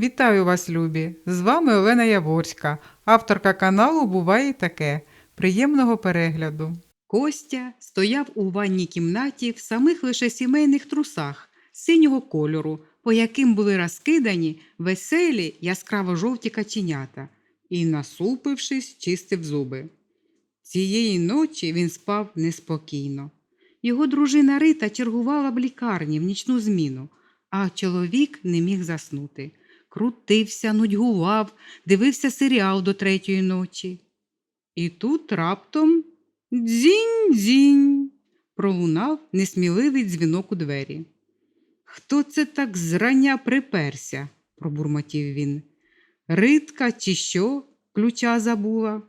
Вітаю вас, любі! З вами Олена Яворська, авторка каналу Буває таке. Приємного перегляду. Костя стояв у ванній кімнаті в самих лише сімейних трусах синього кольору, по яким були розкидані веселі яскраво-жовті каченята, і, насупившись, чистив зуби. Цієї ночі він спав неспокійно. Його дружина Рита чергувала в лікарні в нічну зміну, а чоловік не міг заснути. Крутився, нудьгував, дивився серіал до третьої ночі. І тут раптом дзінь-дзінь пролунав несміливий дзвінок у двері. Хто це так зрання приперся? пробурмотів він. Ритка чи що? Ключа забула.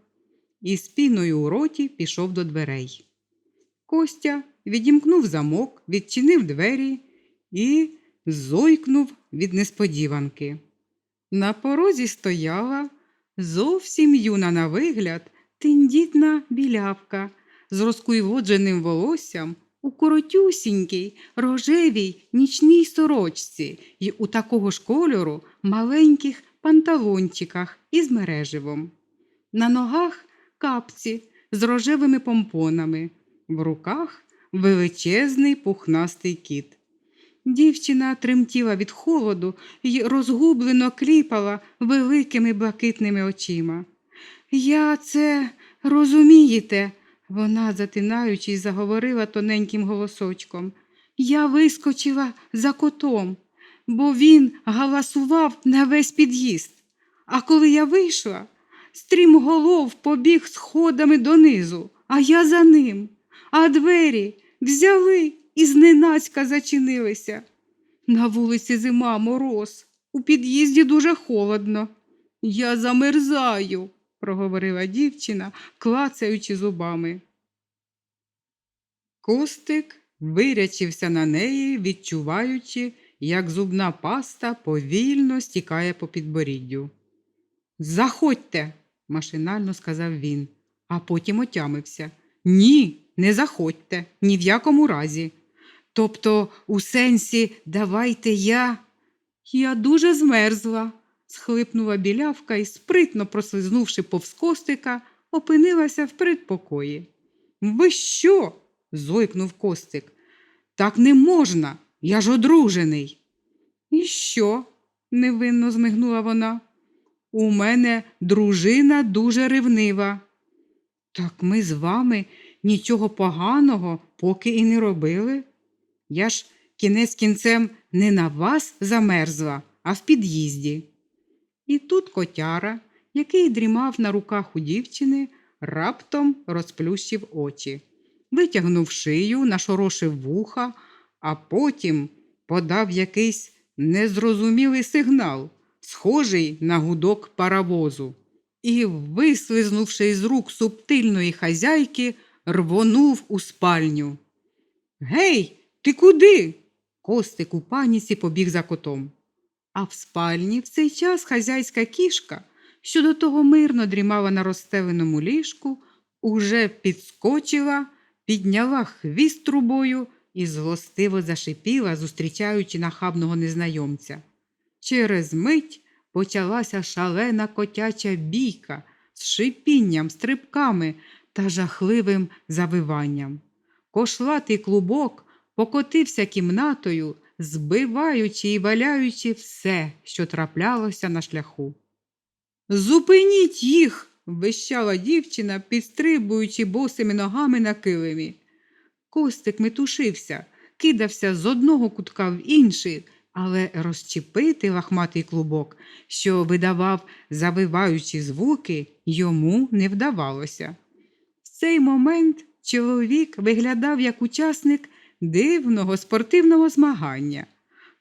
І з піною у роті пішов до дверей. Костя відімкнув замок, відчинив двері і зойкнув від несподіванки. На порозі стояла зовсім юна на вигляд тендітна білявка з розкуйводженим волоссям у коротюсінькій, рожевій нічній сорочці й у такого ж кольору маленьких панталончиках із мереживом. На ногах капці з рожевими помпонами, в руках величезний пухнастий кіт. Дівчина тремтіла від холоду й розгублено кліпала великими блакитними очима. Я це розумієте, вона, затинаючись, заговорила тоненьким голосочком. Я вискочила за котом, бо він галасував на весь під'їзд. А коли я вийшла, стрімголов побіг сходами донизу, а я за ним, а двері взяли і зненацька зачинилися. На вулиці зима мороз, у під'їзді дуже холодно. Я замерзаю, проговорила дівчина, клацаючи зубами. Костик вирячився на неї, відчуваючи, як зубна паста повільно стікає по підборіддю. Заходьте, машинально сказав він, а потім отямився. Ні, не заходьте, ні в якому разі. Тобто, у сенсі, давайте я. Я дуже змерзла, схлипнула білявка і, спритно прослизнувши повз костика, опинилася в передпокої. Ви що? зойкнув костик. Так не можна, я ж одружений. І що? невинно змигнула вона. У мене дружина дуже ревнива. Так ми з вами нічого поганого поки і не робили. Я ж кінець кінцем не на вас замерзла, а в під'їзді. І тут котяра, який дрімав на руках у дівчини, раптом розплющив очі, витягнув шию, нашорошив вуха, а потім подав якийсь незрозумілий сигнал, схожий на гудок паровозу, і, вислизнувши із рук субтильної хазяйки, рвонув у спальню. Гей, ти куди? Костик у паніці побіг за котом. А в спальні в цей час хазяйська кішка, що до того мирно дрімала на розстеленому ліжку, уже підскочила, підняла хвіст трубою і злостиво зашипіла, зустрічаючи нахабного незнайомця. Через мить почалася шалена котяча бійка з шипінням, стрибками та жахливим завиванням. Кошлатий клубок покотився кімнатою, збиваючи і валяючи все, що траплялося на шляху. Зупиніть їх. вищала дівчина, підстрибуючи босими ногами на килимі. Костик метушився, кидався з одного кутка в інший, але розчепити лахматий клубок, що видавав завиваючі звуки, йому не вдавалося. В цей момент чоловік виглядав як учасник дивного спортивного змагання,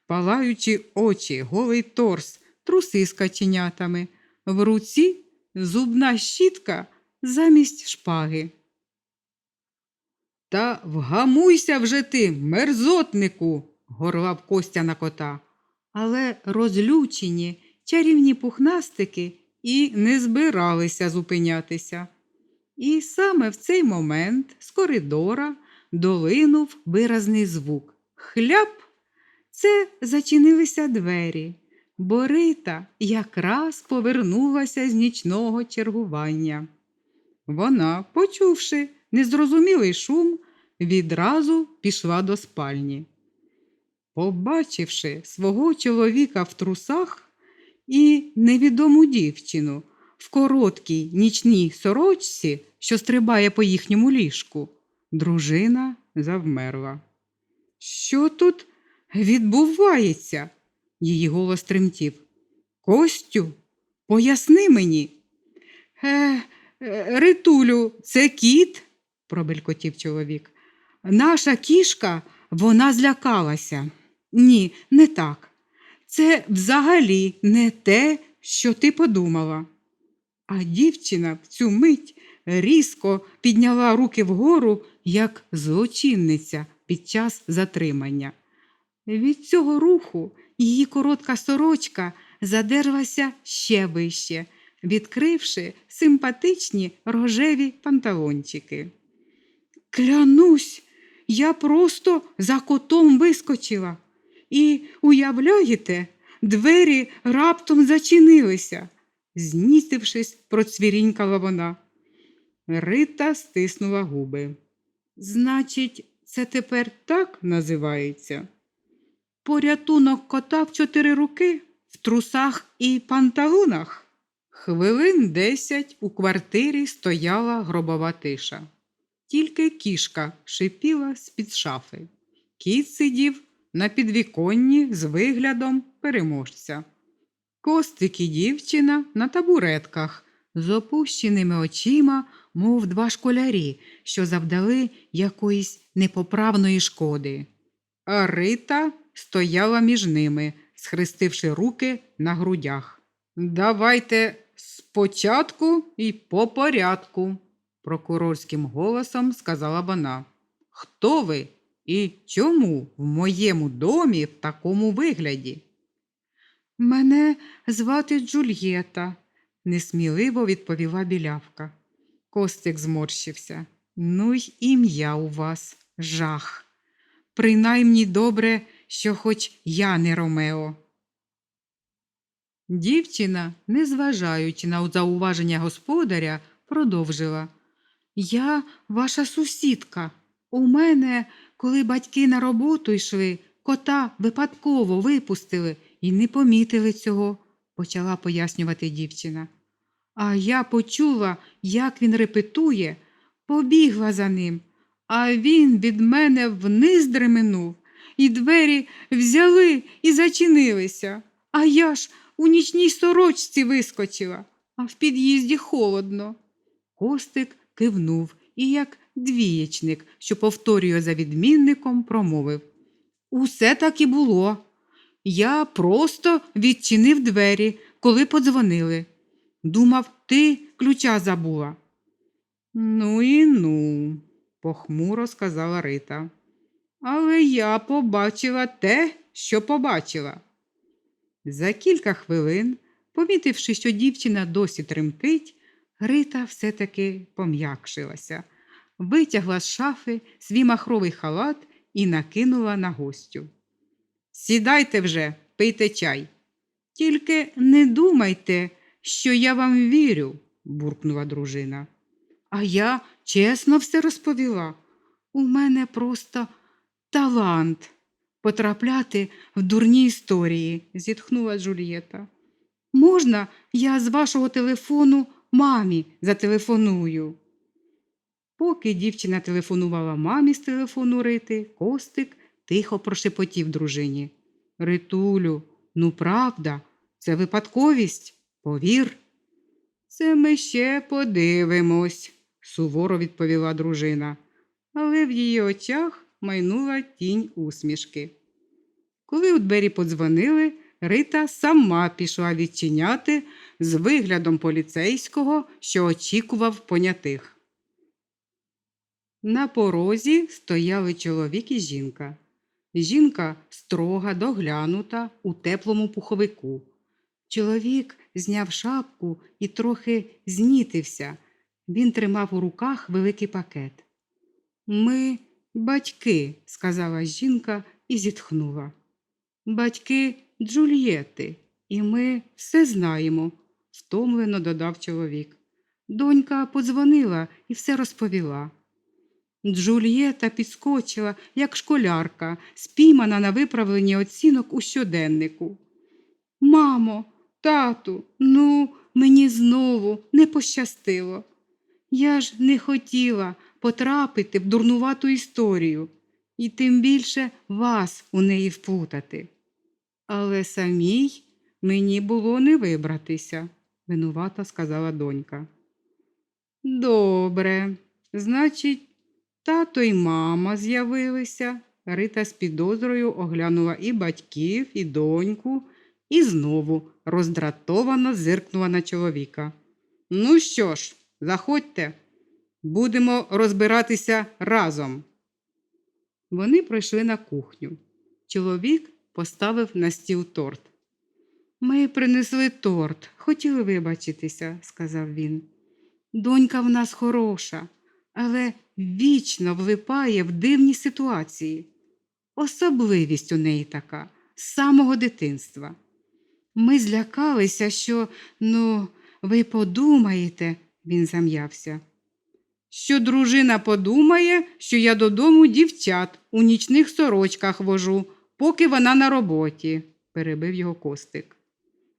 палаючи очі, голий торс, труси з каченятами, в руці зубна щітка замість шпаги. Та вгамуйся вже ти, мерзотнику, горлав Костя на кота. Але розлючені чарівні пухнастики і не збиралися зупинятися. І саме в цей момент з коридора долинув виразний звук. Хляп! Це зачинилися двері. бо Рита якраз повернулася з нічного чергування. Вона, почувши незрозумілий шум, відразу пішла до спальні. Побачивши свого чоловіка в трусах і невідому дівчину в короткій нічній сорочці, що стрибає по їхньому ліжку, дружина завмерла. Що тут відбувається? Її голос тремтів. Костю, поясни мені. Е, е, Ритулю, це кіт, пробелькотів чоловік. Наша кішка, вона злякалася. Ні, не так. Це взагалі не те, що ти подумала. А дівчина в цю мить різко підняла руки вгору, як злочинниця під час затримання. Від цього руху її коротка сорочка задерлася ще вище, відкривши симпатичні рожеві панталончики. Клянусь, я просто за котом вискочила. І, уявляєте, двері раптом зачинилися. Знітившись, процвірінькала вона. Рита стиснула губи. Значить, це тепер так називається? Порятунок кота в чотири руки, в трусах і панталонах. Хвилин десять у квартирі стояла гробова тиша. Тільки кішка шипіла з-під шафи. Кіт сидів на підвіконні з виглядом переможця. Костик і дівчина на табуретках з опущеними очима, мов два школярі, що завдали якоїсь непоправної шкоди. А Рита стояла між ними, схрестивши руки на грудях. Давайте спочатку і по порядку, прокурорським голосом сказала вона. Хто ви і чому в моєму домі в такому вигляді? Мене звати Джульєта, несміливо відповіла білявка. Костик зморщився. Ну й ім'я у вас жах. Принаймні добре, що хоч я не Ромео. Дівчина, незважаючи на зауваження господаря, продовжила. Я ваша сусідка. У мене, коли батьки на роботу йшли, кота випадково випустили і не помітили цього, почала пояснювати дівчина. А я почула, як він репетує, побігла за ним, а він від мене вниз дременув, і двері взяли і зачинилися. А я ж у нічній сорочці вискочила, а в під'їзді холодно. Костик кивнув і, як двієчник, що повторює за відмінником, промовив Усе так і було. Я просто відчинив двері, коли подзвонили. Думав, ти ключа забула. Ну і ну, похмуро сказала Рита. Але я побачила те, що побачила. За кілька хвилин, помітивши, що дівчина досі тремтить, Рита все-таки пом'якшилася, витягла з шафи свій махровий халат і накинула на гостю. Сідайте вже, пийте чай. Тільки не думайте, що я вам вірю, буркнула дружина. А я чесно все розповіла. У мене просто талант потрапляти в дурні історії, зітхнула Джульєта. Можна, я з вашого телефону мамі зателефоную? Поки дівчина телефонувала мамі з телефону Рити, Костик тихо прошепотів дружині. Ритулю, ну правда, це випадковість, повір. Це ми ще подивимось, суворо відповіла дружина, але в її очах майнула тінь усмішки. Коли у двері подзвонили, Рита сама пішла відчиняти з виглядом поліцейського, що очікував понятих. На порозі стояли чоловік і жінка. Жінка строга, доглянута у теплому пуховику. Чоловік зняв шапку і трохи знітився. Він тримав у руках великий пакет. Ми батьки, сказала жінка і зітхнула. Батьки Джульєти, І ми все знаємо, втомлено додав чоловік. Донька подзвонила і все розповіла. Джульєта підскочила, як школярка, спіймана на виправленні оцінок у щоденнику. Мамо, тату, ну, мені знову не пощастило. Я ж не хотіла потрапити в дурнувату історію і тим більше вас у неї вплутати. Але самій мені було не вибратися, винувато сказала донька. Добре, значить, тато й мама з'явилися. Рита з підозрою оглянула і батьків, і доньку, і знову роздратовано зиркнула на чоловіка. Ну що ж, заходьте, будемо розбиратися разом. Вони пройшли на кухню. Чоловік поставив на стіл торт. Ми принесли торт, хотіли вибачитися, сказав він. Донька в нас хороша, але вічно влипає в дивні ситуації. Особливість у неї така з самого дитинства. Ми злякалися, що, ну, ви подумаєте, він зам'явся. Що дружина подумає, що я додому дівчат у нічних сорочках вожу, поки вона на роботі, перебив його костик.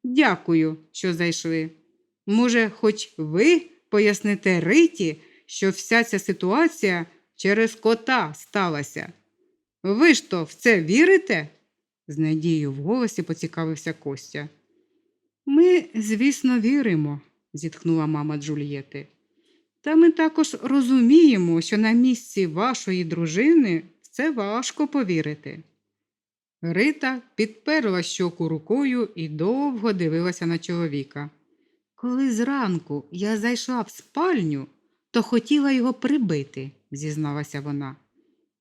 Дякую, що зайшли. Може, хоч ви поясните Риті, що вся ця ситуація через кота сталася. Ви ж то в це вірите? з надією в голосі поцікавився Костя. Ми, звісно, віримо, зітхнула мама Джульєти. Та ми також розуміємо, що на місці вашої дружини в це важко повірити. Рита підперла щоку рукою і довго дивилася на чоловіка. Коли зранку я зайшла в спальню, то хотіла його прибити, зізналася вона.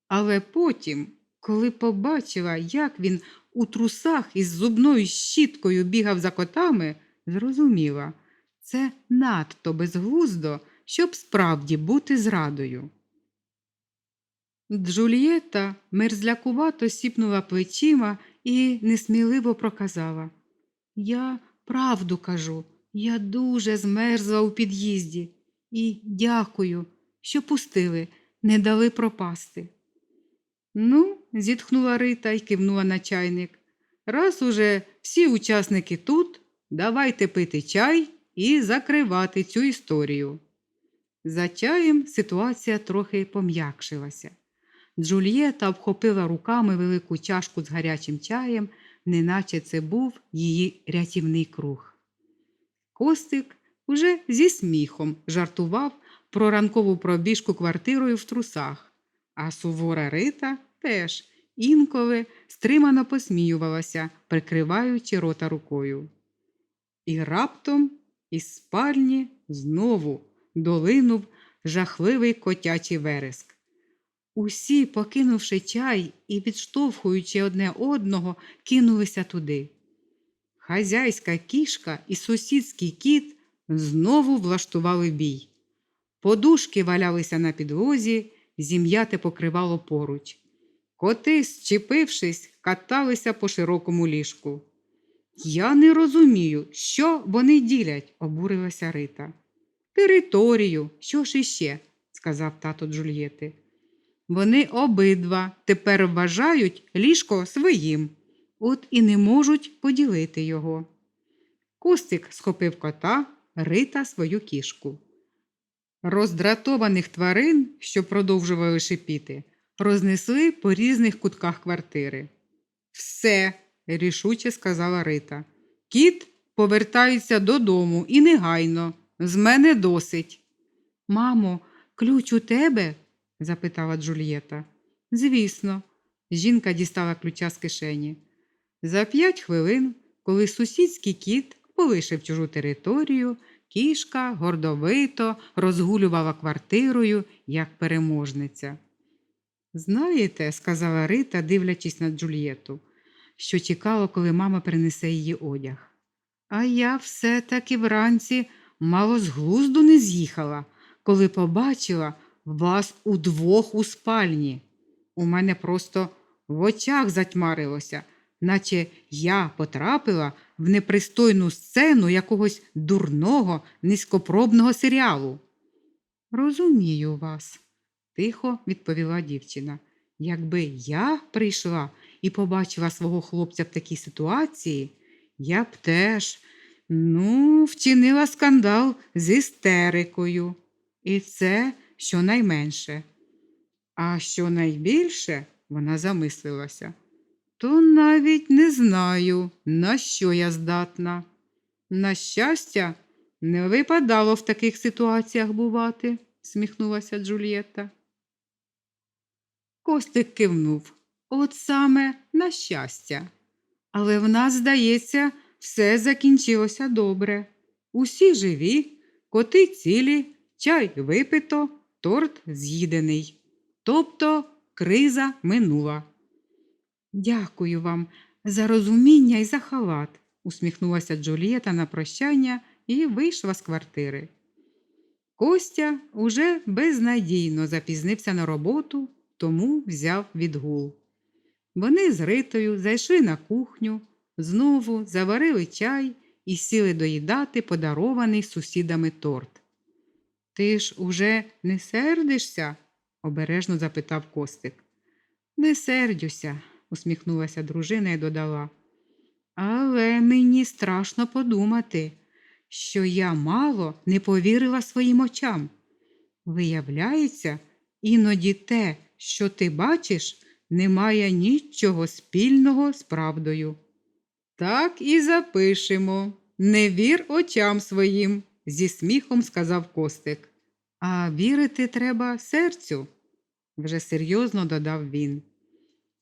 Але потім, коли побачила, як він у трусах із зубною щіткою бігав за котами, зрозуміла, це надто безглуздо, щоб справді бути зрадою. Джульєта мерзлякувато сіпнула плечима і несміливо проказала. Я правду кажу, я дуже змерзла у під'їзді і дякую, що пустили, не дали пропасти. Ну, зітхнула Рита і кивнула на чайник. Раз уже всі учасники тут, давайте пити чай і закривати цю історію. За чаєм ситуація трохи пом'якшилася. Джульєта обхопила руками велику чашку з гарячим чаєм, неначе це був її рятівний круг. Костик уже зі сміхом жартував про ранкову пробіжку квартирою в трусах, а сувора Рита теж інколи стримано посміювалася, прикриваючи рота рукою. І раптом із спальні знову долинув жахливий котячий вереск. Усі, покинувши чай і відштовхуючи одне одного, кинулися туди. Хазяйська кішка і сусідський кіт знову влаштували бій. Подушки валялися на підлозі, зім'яте покривало поруч. Коти, зчепившись, каталися по широкому ліжку. Я не розумію, що вони ділять, обурилася Рита. Територію, що ж іще, сказав тато Джульєти. Вони обидва тепер вважають ліжко своїм, от і не можуть поділити його. Костик схопив кота, Рита свою кішку. Роздратованих тварин, що продовжували шипіти, рознесли по різних кутках квартири. Все, рішуче сказала Рита. Кіт повертається додому і негайно. З мене досить. Мамо, ключ у тебе? запитала Джульєта. Звісно, жінка дістала ключа з кишені. За п'ять хвилин, коли сусідський кіт полишив чужу територію, кішка гордовито розгулювала квартирою, як переможниця. Знаєте, сказала Рита, дивлячись на Джульєту, що чекала, коли мама принесе її одяг. А я все-таки вранці мало з глузду не з'їхала, коли побачила вас удвох у спальні. У мене просто в очах затьмарилося. Наче я потрапила в непристойну сцену якогось дурного, низькопробного серіалу. Розумію вас, тихо відповіла дівчина. Якби я прийшла і побачила свого хлопця в такій ситуації, я б теж, ну, вчинила скандал з істерикою. І це щонайменше. А що найбільше, вона замислилася, то навіть не знаю, на що я здатна. На щастя, не випадало в таких ситуаціях бувати, сміхнулася Джульєтта. Костик кивнув. От саме на щастя. Але в нас, здається, все закінчилося добре. Усі живі, коти цілі, чай випито, торт з'їдений. Тобто криза минула. Дякую вам за розуміння і за халат, усміхнулася Джулієта на прощання і вийшла з квартири. Костя уже безнадійно запізнився на роботу, тому взяв відгул. Вони з Ритою зайшли на кухню, знову заварили чай і сіли доїдати подарований сусідами торт. Ти ж уже не сердишся? обережно запитав Костик. Не сердюся, усміхнулася дружина і додала. Але мені страшно подумати, що я мало не повірила своїм очам. Виявляється, іноді те, що ти бачиш, не має нічого спільного з правдою. Так і запишемо. Не вір очам своїм, зі сміхом сказав Костик. А вірити треба серцю, вже серйозно додав він.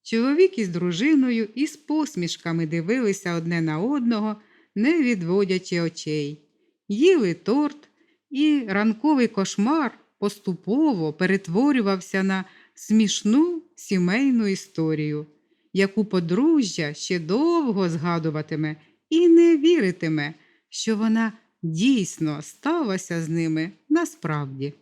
Чоловік із дружиною із посмішками дивилися одне на одного, не відводячи очей. Їли торт, і ранковий кошмар поступово перетворювався на смішну сімейну історію, яку подружжя ще довго згадуватиме і не віритиме, що вона дійсно сталася з ними насправді.